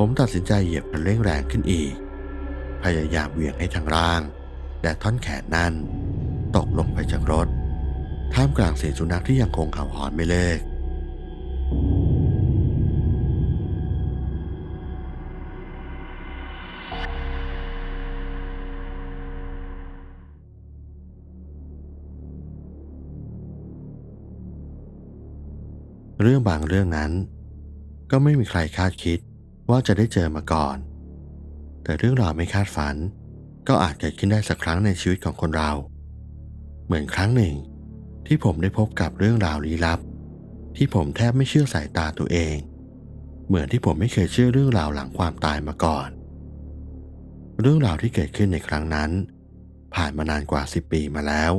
ผมตัดสินใจเหยียบคันเร่งแรงขึ้นอีก พยายามเหวี่ยงให้ทางร่าง และท่อนแขนนั่น ตกลงไปจากรถ ท่ามกลางเสียงสุนัขที่ยังคงเห่าหอนไม่เลิกเรื่องบางเรื่องนั้น ก็ไม่มีใครคาดคิด ว่าจะได้เจอมาก่อน แต่เรื่องราวไม่คาดฝัน ก็อาจเกิดขึ้นได้สักครั้งในชีวิตของคนเรา เหมือนครั้งหนึ่ง ที่ผมได้พบกับเรื่องราวลี้ลับ ที่ผมแทบไม่เชื่อสายตาตัวเอง เหมือนที่ผมไม่เคยเชื่อเรื่องราวหลังความตายมาก่อน เรื่องราวที่เกิดขึ้นในครั้งนั้น ผ่านมานานกว่าสิบปีมาแล้ว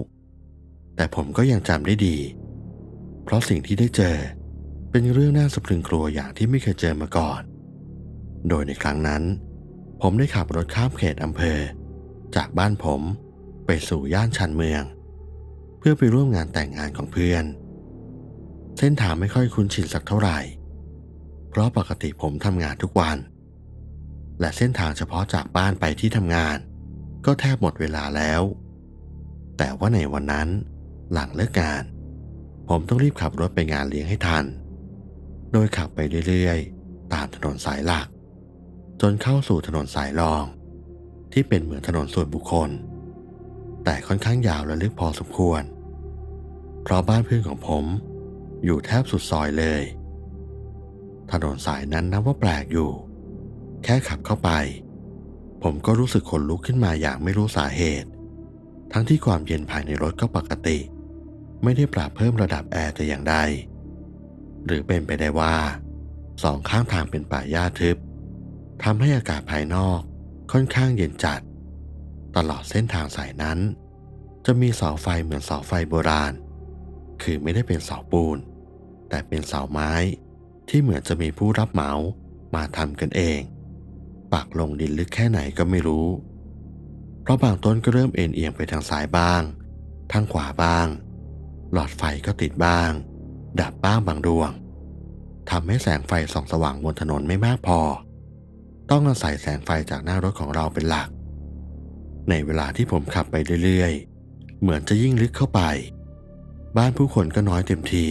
แต่ผมก็ยังจำได้ดี เพราะสิ่งที่ได้เจอเป็นเรื่องน่าสะพรึงกลัวอย่างที่ไม่เคยเจอมาก่อน โดยในครั้งนั้น ผมได้ขับรถข้ามเขตอำเภอ จากบ้านผมไปสู่ย่านชันเมือง เพื่อไปร่วมงานแต่งงานของเพื่อน เส้นทางไม่ค่อยคุ้นชินสักเท่าไหร่ เพราะปกติผมทำงานทุกวัน และเส้นทางเฉพาะจากบ้านไปที่ทำงาน ก็แทบหมดเวลาแล้ว แต่ว่าในวันนั้นหลังเลิกงาน ผมต้องรีบขับรถไปงานเลี้ยงให้ทัน โดยขับไปเรื่อยๆ ตามถนนสายหลัก จนเข้าสู่ถนนสายรอง ที่เป็นเหมือนถนนส่วนบุคคล แต่ค่อนข้างยาวและลึกพอสมควร เพราะบ้านเพื่อนของผมอยู่แทบสุดซอยเลย ถนนสายนั้นนับว่าแปลกอยู่ แค่ขับเข้าไป ผมก็รู้สึกขนลุกขึ้นมาอย่างไม่รู้สาเหตุ ทั้งที่ความเย็นภายในรถก็ปกติ ไม่ได้ปรับเพิ่มระดับแอร์แต่อย่างใด หรือเป็นไปได้ว่าสองข้างทางเป็นป่าหญ้าทึบ ทำให้อากาศภายนอกค่อนข้างเย็นจัด ตลอดเส้นทางสายนั้น จะมีเสาไฟเหมือนเสาไฟโบราณ คือไม่ได้เป็นเสาปูน แต่เป็นเสาไม้ที่เหมือนจะมีผู้รับเหมามาทำกันเอง ปักลงดินลึกแค่ไหนก็ไม่รู้ เพราะบางต้นก็เริ่มเอ็นเอียงไปทางซ้ายบ้าง ทางขวาบ้าง หลอดไฟก็ติดบ้าง ดับบ้างบางดวงทำให้แสงไฟส่องสว่างบนถนนไม่มากพอ ต้องอาศัยแสงไฟจากหน้ารถของเราเป็นหลัก ในเวลาที่ผมขับไปเรื่อยๆ เหมือนจะยิ่งลึกเข้าไป บ้านผู้คนก็น้อยเต็มที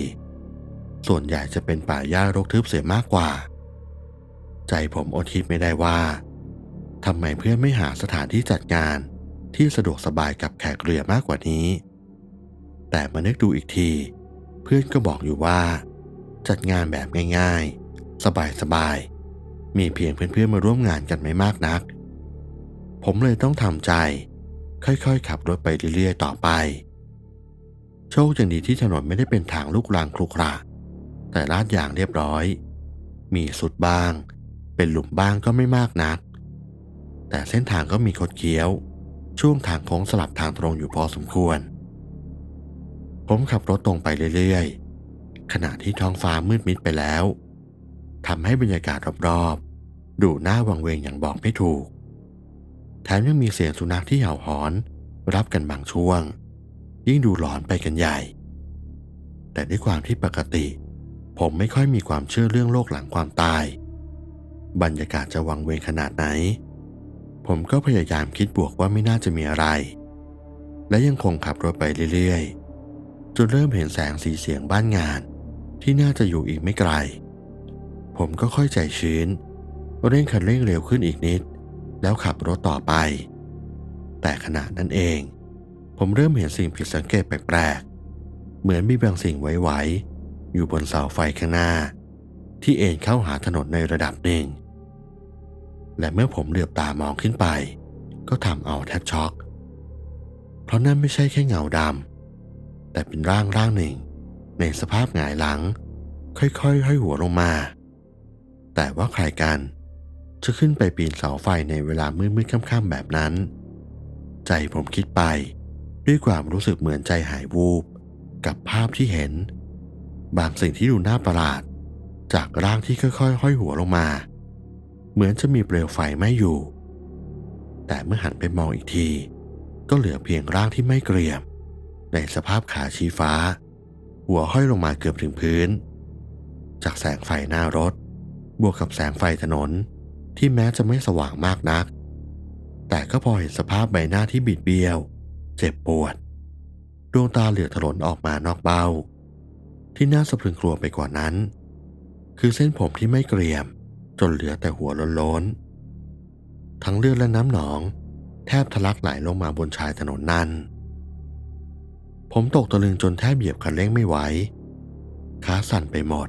ส่วนใหญ่จะเป็นป่าหญ้ารกทึบเสียมากกว่า ใจผมอดคิดไม่ได้ว่าทำไมเพื่อนไม่หาสถานที่จัดงานที่สะดวกสบายกับแขกเรือมากกว่านี้ แต่มานึกดูอีกที เพื่อนก็บอกอยู่ว่า จัดงานแบบง่าย ๆ สบายๆ มีเพียงเพื่อนๆมาร่วมงานกันไม่มากนัก ผมเลยต้องทำใจ ค่อยๆขับรถไปเรื่อยๆต่อไป โชคยังดีที่ถนนไม่ได้เป็นทางลูกรังคลุกคราแต่ลาดยางเรียบร้อย มีสุดบ้าง เป็นหลุมบ้างก็ไม่มากนัก แต่เส้นทางก็มีคดเคี้ยว ช่วงทางโค้งสลับทางตรงอยู่พอสมควร ผมขับรถตรงไปเรื่อยๆ ขณะที่ท้องฟ้ามืดมิดไปแล้ว ทำให้บรรยากาศรอบๆ ดูน่าวังเวงอย่างบอกไม่ถูก แถมยังมีเสียงสุนัขที่เห่าหอน รับกันบางช่วง ยิ่งดูหลอนไปกันใหญ่ แต่ด้วยความที่ปกติ ผมไม่ค่อยมีความเชื่อเรื่องโลกหลังความตาย บรรยากาศจะวังเวงขนาดไหน ผมก็พยายามคิดบวกว่าไม่น่าจะมีอะไร และยังคงขับรถไปเรื่อยๆจนเริ่มเห็นแสงสีเสียงบ้านงานที่น่าจะอยู่อีกไม่ไกล ผมก็ค่อยใจชื้น เร่งคันเร่งเร็วขึ้นอีกนิด แล้วขับรถต่อไป แต่ขณะนั้นเอง ผมเริ่มเห็นสิ่งผิดสังเกตแปลกๆ เหมือนมีบางสิ่งไหวๆอยู่บนเสาไฟข้างหน้า ที่เอ็นเข้าหาถนนในระดับหนึ่ง และเมื่อผมเหลือบตามองขึ้นไป ก็ทำเอาแทบช็อก เพราะนั่นไม่ใช่แค่เงาดำแต่เป็นร่างร่างหนึ่ง ในสภาพหงายหลัง ค่อยๆห้อยหัวลงมา แต่ว่าใครกัน จะขึ้นไปปีนเสาไฟในเวลามืดๆค่ำๆแบบนั้น ใจผมคิดไป ด้วยความรู้สึกเหมือนใจหายวูบ กับภาพที่เห็น บางสิ่งที่ดูน่าประหลาด จากร่างที่ค่อยๆห้อยหัวลงมา เหมือนจะมีเปลวไฟไหม้อยู่ แต่เมื่อหันไปมองอีกที ก็เหลือเพียงร่างที่ไม่เกรียม ในสภาพขาชี้ฟ้า หัวห้อยลงมาเกือบถึงพื้น จากแสงไฟหน้ารถ บวกกับแสงไฟถนนที่แม้จะไม่สว่างมากนัก แต่ก็พอเห็นสภาพใบหน้าที่บิดเบี้ยว เจ็บปวด ดวงตาเหลือกถลนออกมานอกเบ้า ที่น่าสะพรึงกลัวไปกว่านั้น คือเส้นผมที่ไม่เกรียมจนเหลือแต่หัวล้นๆ ทั้งเลือดและน้ำหนอง แทบทะลักไหลลงมาบนชายถนนนั้น ผมตกตะลึงจนแทบเหยียบคันเร่งไม่ไหวขาสั่นไปหมด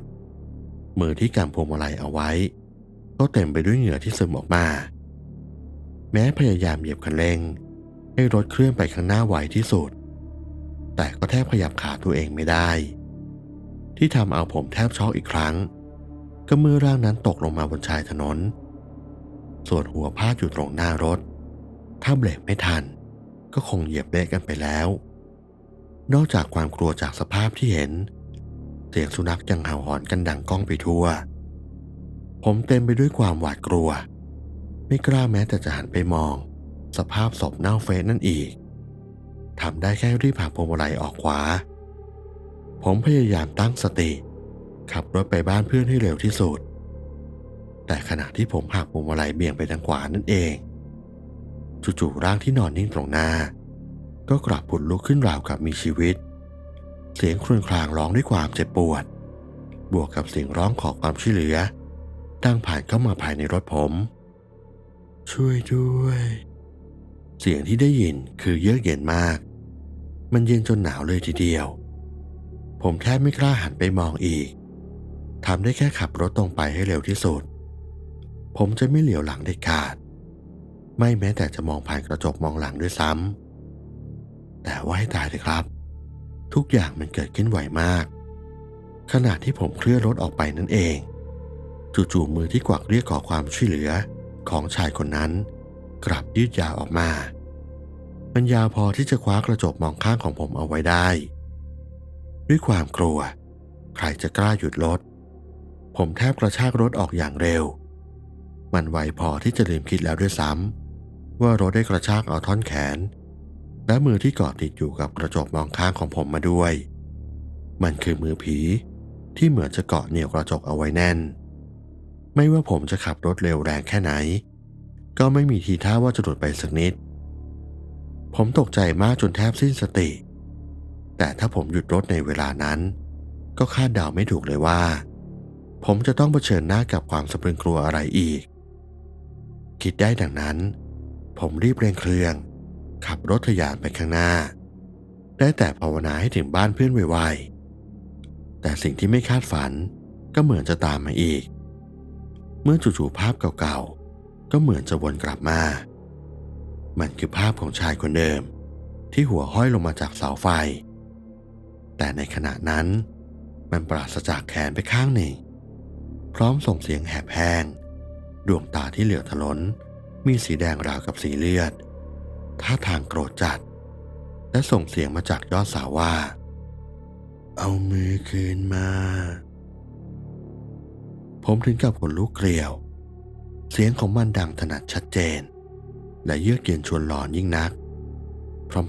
มือที่กำพวงมาลัยเอาไว้ ก็เต็มไปด้วยเหงื่อที่ซึมออกมา แม้พยายามเหยียบคันเร่ง ให้รถเคลื่อนไปข้างหน้าไวที่สุด แต่ก็แทบขยับขาตัวเองไม่ได้ ที่ทำเอาผมแทบช็อกอีกครั้ง ก็เมื่อร่างนั้นตกลงมาบนชายถนน ส่วนหัวพาดอยู่ตรงหน้ารถ ถ้าเบรกไม่ทัน ก็คงเหยียบเละกันไปแล้ว นอกจากความกลัวจากสภาพที่เห็น เสียงสุนัขยังเห่าหอนกันดังก้องไปทั่ว ผมเต็มไปด้วยความหวาดกลัว ไม่กล้าแม้แต่จะหันไปมอง สภาพศพเน่าเฟะนั่นอีกทำได้แค่รีบหักพวงมาลัยออกขวา ผมพยายามตั้งสติ ขับรถไปบ้านเพื่อนให้เร็วที่สุด แต่ขณะที่ผมหักพวงมาลัยเบี่ยงไปทางขวานั่นเองจู่ๆร่างที่นอนนิ่งตรงหน้า ก็กลับผุดลุกขึ้นราวกับมีชีวิต เสียงครวญครางร้องด้วยความเจ็บปวด บวกกับเสียงร้องขอความช่วยเหลือ ดังผ่านเข้ามาภายในรถผม ช่วยด้วย เสียงที่ได้ยินคือเยือกเย็นมาก มันเย็นจนหนาวเลยทีเดียว ผมแทบไม่กล้าหันไปมองอีกทำได้แค่ขับรถตรงไปให้เร็วที่สุด ผมจะไม่เหลียวหลังเด็ดขาด ไม่แม้แต่จะมองผ่านกระจกมองหลังด้วยซ้ำแต่ว่าให้ตายเลยครับ ทุกอย่างมันเกิดขึ้นไวมาก ขณะที่ผมเคลื่อนรถออกไปนั่นเอง จู่ๆมือที่กวักเรียกขอความช่วยเหลือของชายคนนั้น กลับยืดยาวออกมา มันยาวพอที่จะคว้ากระจกมองข้างของผมเอาไว้ได้ ด้วยความกลัว ใครจะกล้าหยุดรถ ผมแทบกระชากรถออกอย่างเร็ว มันไวพอที่จะลืมคิดแล้วด้วยซ้ำว่ารถได้กระชากเอาท่อนแขน และมือที่เกาะติดอยู่กับกระจกมองข้างของผมมาด้วย มันคือมือผีที่เหมือนจะเกาะเหนี่ยวกระจกเอาไว้แน่น ไม่ว่าผมจะขับรถเร็วแรงแค่ไหน ก็ไม่มีทีท่าว่าจะหลุดไปสักนิด ผมตกใจมากจนแทบสิ้นสติ แต่ถ้าผมหยุดรถในเวลานั้น ก็คาดเดาไม่ถูกเลยว่า ผมจะต้องเผชิญหน้ากับความสะพรึงกลัวอะไรอีก คิดได้ดังนั้น ผมรีบเร่งเครื่อง ขับรถทะยานไปข้างหน้า ได้แต่ภาวนาให้ถึงบ้านเพื่อนไวๆ แต่สิ่งที่ไม่คาดฝันก็เหมือนจะตามมาอีก เมื่อจู่ๆภาพเก่าๆ ก็เหมือนจะวนกลับมา มันคือภาพของชายคนเดิม ที่หัวห้อยลงมาจากเสาไฟ แต่ในขณะนั้น มันปราศจากแขนไปข้างหนึ่ง พร้อมส่งเสียงแหบแห้ง ดวงตาที่เหลือถลนมีสีแดงราวกับสีเลือด ท่าทางโกรธจัด และส่งเสียงมาจากยอดเสาว่า เอามือคืนมา ผมถึงกับขนลุกเกลียว เสียงของมันดังถนัดชัดเจน และเยือกเย็นชวนหลอนยิ่งนัก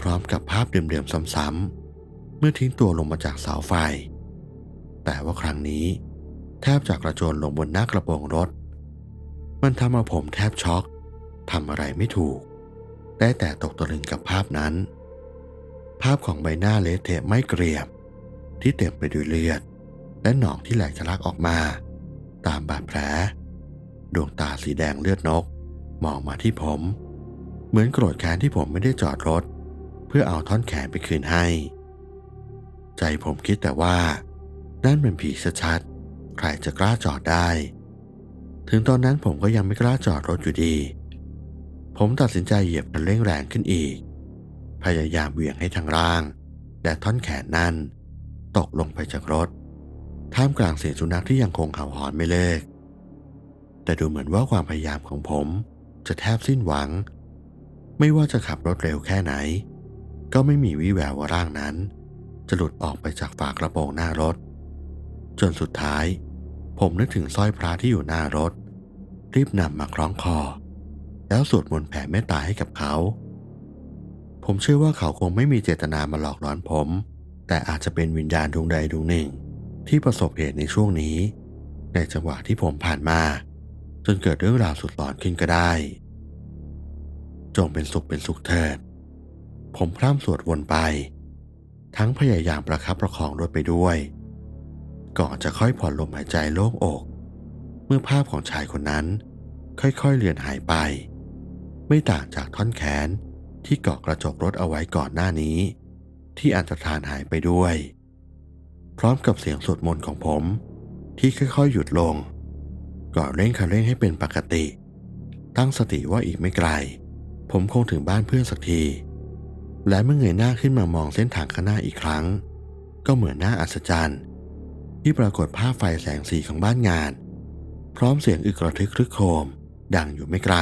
พร้อมๆกับภาพเดิมๆซ้ำๆเมื่อทิ้งตัวลงมาจากเสาไฟ แต่ว่าครั้งนี้ แทบจากกระโจนลงบนหน้ากระโปรงรถ มันทำเอาผมแทบช็อกทำอะไรไม่ถูก ได้แต่ตกตะลึงกับภาพนั้น ภาพของใบหน้าเละเทะไม่เกรียม ที่เต็มไปด้วยเลือด และหนองที่ไหลทะลักออกมา ตามบาดแผล ดวงตาสีแดงเลือดนก มองมาที่ผม เหมือนโกรธแค้นที่ผมไม่ได้จอดรถ เพื่อเอาท่อนแขนไปคืนให้ ใจผมคิดแต่ว่า นั่นเป็นผีชัดๆใครจะกล้าจอดได้ ถึงตอนนั้นผมก็ยังไม่กล้าจอดรถอยู่ดี ผมตัดสินใจเหยียบคันเร่งแรงขึ้นอีก พยายามเหวี่ยงให้ทางร่างและท่อนแขนนั่นตกลงไปจากรถ ท่ามกลางเสียงสุนัขที่ยังคงเห่าหอนไม่เลิก แต่ดูเหมือนว่าความพยายามของผมจะแทบสิ้นหวัง ไม่ว่าจะขับรถเร็วแค่ไหน ก็ไม่มีวี่แววว่าร่างนั้น จะหลุดออกไปจากฝากระโปรงหน้ารถ จนสุดท้าย ผมนึกถึงสร้อยพระที่อยู่หน้ารถ รีบนำมาคล้องคอ แล้วสวดมนต์แผ่เมตตาให้กับเขา ผมเชื่อว่าเขาคงไม่มีเจตนามาหลอกหลอนผม แต่อาจจะเป็นวิญญาณดวงใดดวงหนึ่ง ที่ประสบเหตุในช่วงนี้ ในจังหวะที่ผมผ่านมา จนเกิดเรื่องราวสุดหลอนขึ้นก็ได้ จงเป็นสุขเป็นสุขเถิด ผมพร่ำสวดวนไป ทั้งพยายามประคับประคองรถไปด้วยก่อนจะค่อยผ่อนลมหายใจโล่งอก เมื่อภาพของชายคนนั้น ค่อยๆเลือนหายไป ไม่ต่างจากท่อนแขนที่เกาะกระจกรถเอาไว้ก่อนหน้านี้ ที่อันตรธานหายไปด้วย พร้อมกับเสียงสวดมนต์ของผม ที่ค่อยๆ หยุดลง ก่อนเร่งคันเร่งให้เป็นปกติ ตั้งสติว่าอีกไม่ไกล ผมคงถึงบ้านเพื่อนสักที และเมื่อเงยหน้าขึ้นมามองเส้นทางข้างหน้าอีกครั้ง ก็เหมือนหน้าอัศจรรย์ ที่ปรากฏภาพไฟแสงสีของบ้านงาน พร้อมเสียงอึกระทึกครึกโครมดังอยู่ไม่ไกล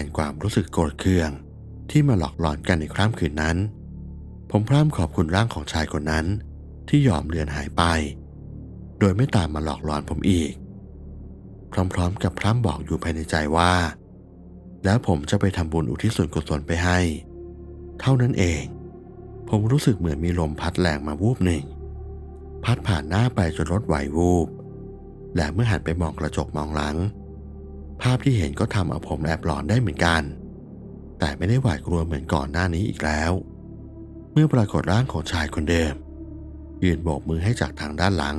นความรู้สึกโกรธเคือง ที่มาหลอกหลอนกันในคร่ำคืนนั้น ผมพร่ำขอบคุณร่างของชายคนนั้น ที่ยอมเลือนหายไป โดยไม่ตามมาหลอกหลอนผมอีก พร้อมๆ กับพร่ำบอกอยู่ภายในใจว่า แล้วผมจะไปทำบุญอุทิศส่วนกุศลไปให้ เท่านั้นเอง ผมรู้สึกเหมือนมีลมพัดแรงมาวูบหนึ่ง พัดผ่านหน้าไปจนรถไหววูบและเมื่อหันไปมองกระจกมองหลัง ภาพที่เห็นก็ทำเอาผมแอบหลอนได้เหมือนกัน แต่ไม่ได้หวาดกลัวเหมือนก่อนหน้านี้อีกแล้ว เมื่อปรากฏร่างของชายคนเดิม ยืนโบกมือให้จากทางด้านหลัง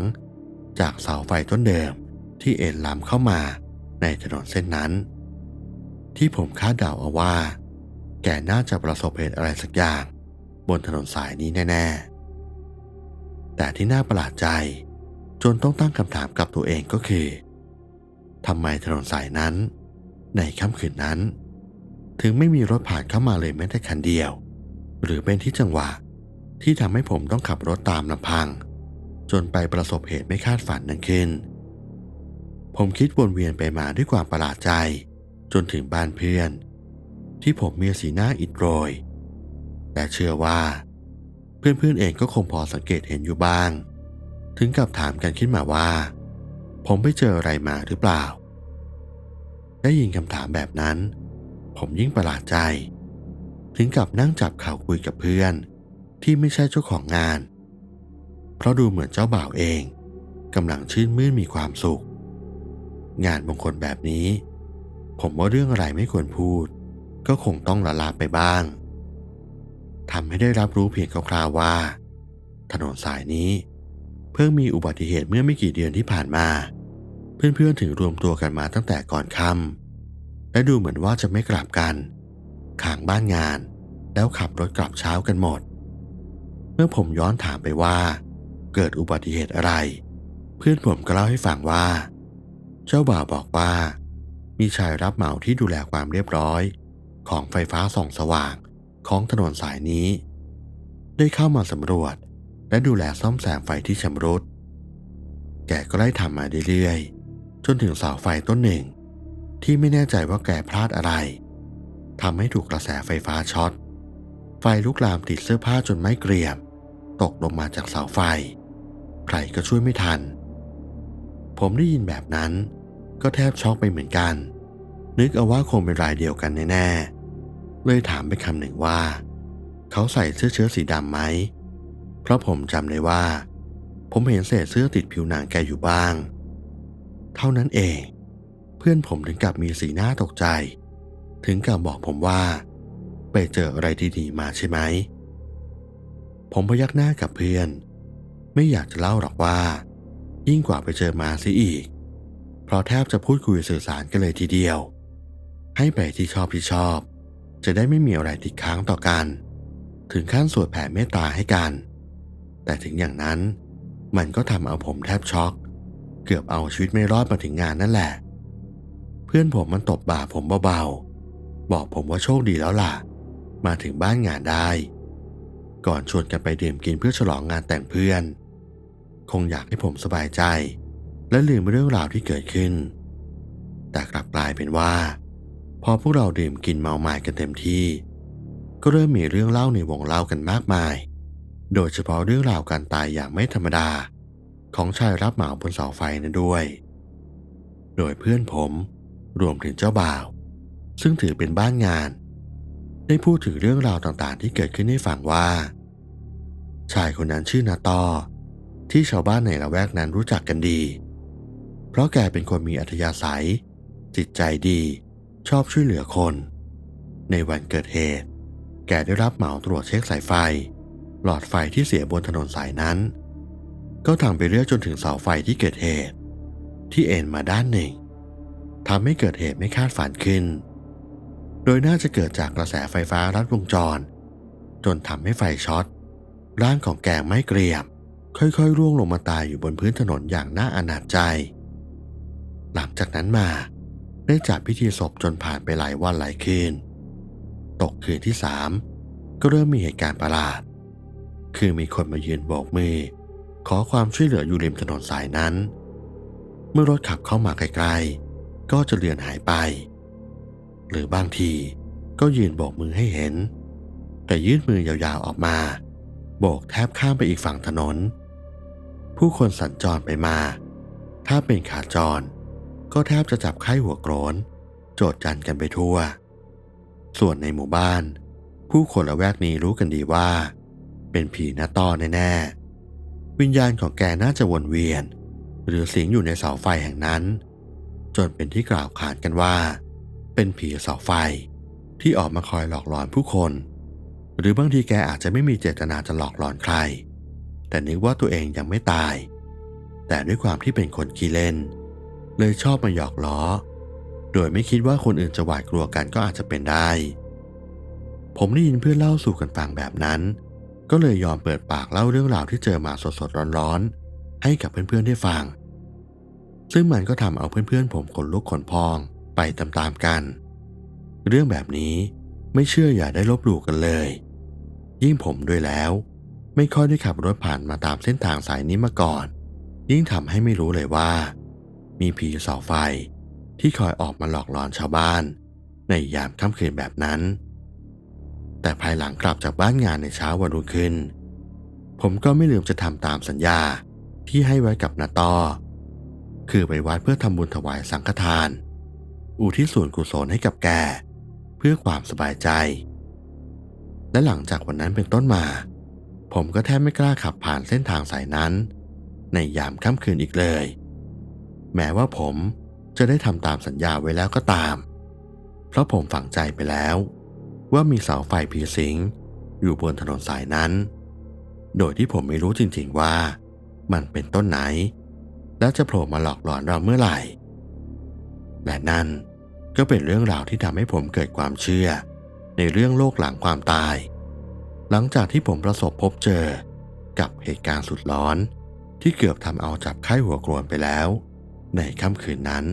จากเสาไฟต้นเดิมที่เอ็นล้ำเข้ามาในถนนเส้นนั้น ที่ผมคาดเดาเอาว่า แกน่าจะประสบเหตุอะไรสักอย่าง บนถนนสายนี้แน่ ๆ แต่ที่น่าประหลาดใจจนต้องตั้งคำถามกับตัวเองก็คือ ทำไมถนนสายนั้น ในค่ำคืนนั้น ถึงไม่มีรถผ่านเข้ามาเลยแม้แต่คันเดียว หรือเป็นที่จังหวะที่ทำให้ผมต้องขับรถตามลำพัง จนไปประสบเหตุไม่คาดฝันนั้นขึ้น ผมคิดวนเวียนไปมาด้วยความประหลาดใจ จนถึงบ้านเพื่อน ที่ผมมีสีหน้าอิดโรย แต่เชื่อว่า เพื่อนๆเองก็คงพอสังเกตเห็นอยู่บ้าง ถึงกับถามกันขึ้นมาว่า ผมไปเจออะไรมาหรือเปล่า ได้ยินคำถามแบบนั้น ผมยิ่งประหลาดใจ ถึงกับนั่งจับเข่าคุยกับเพื่อน ที่ไม่ใช่เจ้าของงาน เพราะดูเหมือนเจ้าบ่าวเองกำลังชื่นมื่นมีความสุข งานมงคลแบบนี้ ผมว่าเรื่องอะไรไม่ควรพูด ก็คงต้องละลาไปบ้างทำให้ได้รับรู้เพียงคร่าวๆว่า ถนนสายนี้ เพิ่งมีอุบัติเหตุเมื่อไม่กี่เดือนที่ผ่านมา เพื่อนๆถึงรวมตัวกันมาตั้งแต่ก่อนค่ำและดูเหมือนว่าจะไม่กลับกันขางบ้านงาน แล้วขับรถกลับเช้ากันหมด เมื่อผมย้อนถามไปว่า เกิดอุบัติเหตุอะไร เพื่อนผมก็เล่าให้ฟังว่า เจ้าบ่าวบอกว่า มีชายรับเหมาที่ดูแลความเรียบร้อย ของไฟฟ้าส่องสว่างของถนนสายนี้ ได้เข้ามาสำรวจ และดูแลซ่อมแซมไฟที่ชำรุด แกก็ไล่ทำมาเรื่อยๆ จนถึงเสาไฟต้นหนึ่ง ที่ไม่แน่ใจว่าแกพลาดอะไรทำให้ถูกกระแสไฟฟ้าช็อต ไฟลุกลามติดเสื้อผ้าจนไม่เกรียม ตกลงมาจากเสาไฟ ใครก็ช่วยไม่ทัน ผมได้ยินแบบนั้น ก็แทบช็อกไปเหมือนกัน นึกเอาว่าคงเป็นรายเดียวกันแน่ๆเลยถามไปคำหนึ่งว่า เขาใส่เสื้อเชิ้ตสีดำไหม ราะผมจำได้ว่า ผมเห็นเศษเสื้อติดผิวหนังแกอยู่บ้าง เท่านั้นเอง เพื่อนผมถึงกับมีสีหน้าตกใจ ถึงกับบอกผมว่า ไปเจออะไรดีๆมาใช่ไหม ผมพยักหน้ากับเพื่อน ไม่อยากจะเล่าหรอกว่า ยิ่งกว่าไปเจอมาซิอีก เพราะแทบจะพูดคุยสื่อสารกันเลยทีเดียว ให้ไปที่ชอบที่ชอบ จะได้ไม่มีอะไรติดค้างต่อกัน ถึงขั้นสวดแผ่เมตตาให้กัน แต่ถึงอย่างนั้น มันก็ทำเอาผมแทบช็อก เกือบเอาชีวิตไม่รอดมาถึงงานนั่นแหละ เพื่อนผมมันตบบ่าผมเบาๆ บอกผมว่าโชคดีแล้วล่ะ มาถึงบ้านงานได้ ก่อนชวนกันไปดื่มกินเพื่อฉลองงานแต่งเพื่อน คงอยากให้ผมสบายใจ และลืมเรื่องราวที่เกิดขึ้น แต่กลับกลายเป็นว่า พอพวกเราดื่มกินเมาหมายกันเต็มที่ ก็เริ่มมีเรื่องเล่าในวงเล่ากันมากมาย โดยเฉพาะเรื่องราวการตายอย่างไม่ธรรมดา ของชายรับเหมาบนเสาไฟนั้นด้วย โดยเพื่อนผมรวมถึงเจ้าบ่าว ซึ่งถือเป็นบ้านงาน ได้พูดถึงเรื่องราวต่างๆ ที่เกิดขึ้นให้ฟังว่า ชายคนนั้นชื่อนาตอที่ชาวบ้านในละแวกนั้นรู้จักกันดี เพราะแกเป็นคนมีอัธยาศัย จิตใจดี ชอบช่วยเหลือคน ในวันเกิดเหตุ แกได้รับเหมาตรวจเช็คสายไฟ หลอดไฟที่เสียบนถนนสายนั้น ก็ทำไปเรื่อยจนถึงเสาไฟที่เกิดเหตุ ที่เอ็นมาด้านหนึ่งทำให้เกิดเหตุไม่คาดฝันขึ้น โดยน่าจะเกิดจากกระแสไฟฟ้ารัดวงจร จนทำให้ไฟช็อตร่างของแกงไม่เกรียม ค่อยๆ ร่วงลงมาตายอยู่บนพื้นถนนอย่างน่าอนาจใจ หลังจากนั้นมาได้จัดพิธีศพจนผ่านไปหลายวันหลายคืน ตกคืนที่สามก็เริ่มมีเหตุการณ์ประหลาด คือมีคนมายืนโบกมือ ขอความช่วยเหลืออยู่ริมถนนสายนั้น เมื่อรถขับเข้ามาใกล้ๆก็จะเลือนหายไป หรือบางทีก็ยืนโบกมือให้เห็น แต่ยื่นมือยาวๆออกมา โบกแทบข้ามไปอีกฝั่งถนน ผู้คนสัญจรไปมา ถ้าเป็นขาจร ก็แทบจะจับไข้หัวโกรนโจดจันกันไปทั่ว ส่วนในหมู่บ้าน ผู้คนละแวกนี้รู้กันดีว่า เป็นผีหน้าต้อแน่ๆวิญญาณของแกน่าจะวนเวียน หรือสิงอยู่ในเสาไฟแห่งนั้น จนเป็นที่กล่าวขานกันว่า เป็นผีเสาไฟที่ออกมาคอยหลอกหลอนผู้คน หรือบางทีแกอาจจะไม่มีเจตนาจะหลอกหลอนใคร แต่นึกว่าตัวเองยังไม่ตาย แต่ด้วยความที่เป็นคนขี้เล่น เลยชอบมาหยอกล้อ โดยไม่คิดว่าคนอื่นจะหวาดกลัวกันก็อาจจะเป็นได้ ผมได้ยินเพื่อนเล่าสู่กันฟังแบบนั้น ก็เลยยอมเปิดปากเล่าเรื่องราวที่เจอมาสดๆร้อนๆ ให้กับเพื่อนๆได้ฟัง ซึ่งมันก็ทำเอาเพื่อนๆ ผมขนลุกขนพองไปตามๆกัน เรื่องแบบนี้ไม่เชื่ออย่าได้ลบหลู่กันเลย ยิ่งผมด้วยแล้ว ไม่ค่อยได้ขับรถผ่านมาตามเส้นทางสายนี้มาก่อน ยิ่งทำให้ไม่รู้เลยว่า มีผีเสาไฟที่คอยออกมาหลอกหลอนชาวบ้าน ในยามค่ำคืนแบบนั้น แต่ภายหลังกลับจากบ้านงานในเช้าวันรุ่งขึ้น ผมก็ไม่ลืมจะทำตามสัญญาที่ให้ไว้กับนาตอคือไปวัดเพื่อทำบุญถวายสังฆทาน อุทิศส่วนกุศลให้กับแก เพื่อความสบายใจ และหลังจากวันนั้นเป็นต้นมา ผมก็แทบไม่กล้าขับผ่านเส้นทางสายนั้น ในยามค่ำคืนอีกเลย แม้ว่าผมจะได้ทำตามสัญญาไว้แล้วก็ตาม เพราะผมฝังใจไปแล้ว ว่ามีเสาไฟผีสิงอยู่บนถนนสายนั้น โดยที่ผมไม่รู้จริงๆว่า มันเป็นต้นไหน และจะโผล่มาหลอกหลอนเราเมื่อไหร่ และนั่นก็เป็นเรื่องราวที่ทำให้ผมเกิดความเชื่อ ในเรื่องโลกหลังความตาย หลังจากที่ผมประสบพบเจอกับเหตุการณ์สุดร้อนที่เกือบทำเอาจับไข้หัวโกรนไปแล้ว ในค่ำคืนนั้น